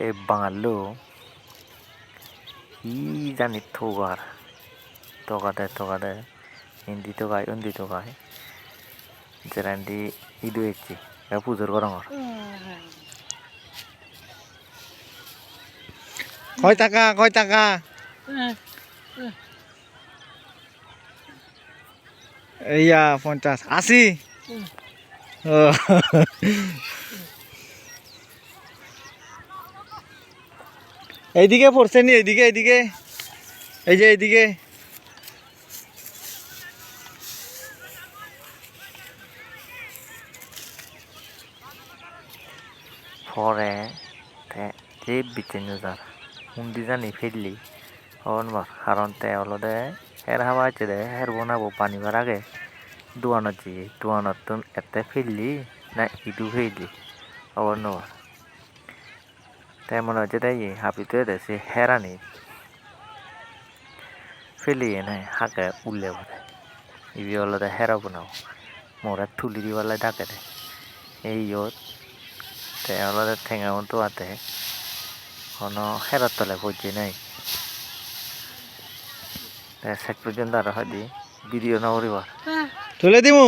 এই বাঙালো ই জানি থোগার। তোকা দেয় তোকা দেয় হিন্দি তো গায় উন্দি তো গায় যেরান্ডি ইদু এসছি এ পুজোর গরমর কয় টাকা কয় টাকা? এইয়া পঞ্চাশ আশি? এইদিকে পড়ছে নি, এইদিকে এইদিকে। এই যে এইদিকে। পরে যে বিচেন যার উন্দি জানি ফেললি। হনবার কারণ তে অলদে হের হাওয়া আছে দে হের বনাবো পানিবার আগে। দোয়ানত জি দোয়ানত তুন এতে ফেললি, না ইদু ফেললি। অবর নবার তাই মনে হচ্ছে তাই হাপিতে দেশে হেরানি ফেলি নাই হাকে উল্লে ভরে ইবি অলদে হেরাবো না মোরা থুলি দিবালে ডাকে দে এই ইয়ত তে অলদে ঠেঙা মতো আতে কোনো হেরার তলে পড়ছে নাই শেষ পর্যন্ত আর হয়তো ভিডিও না করিবার তুলে দিমু.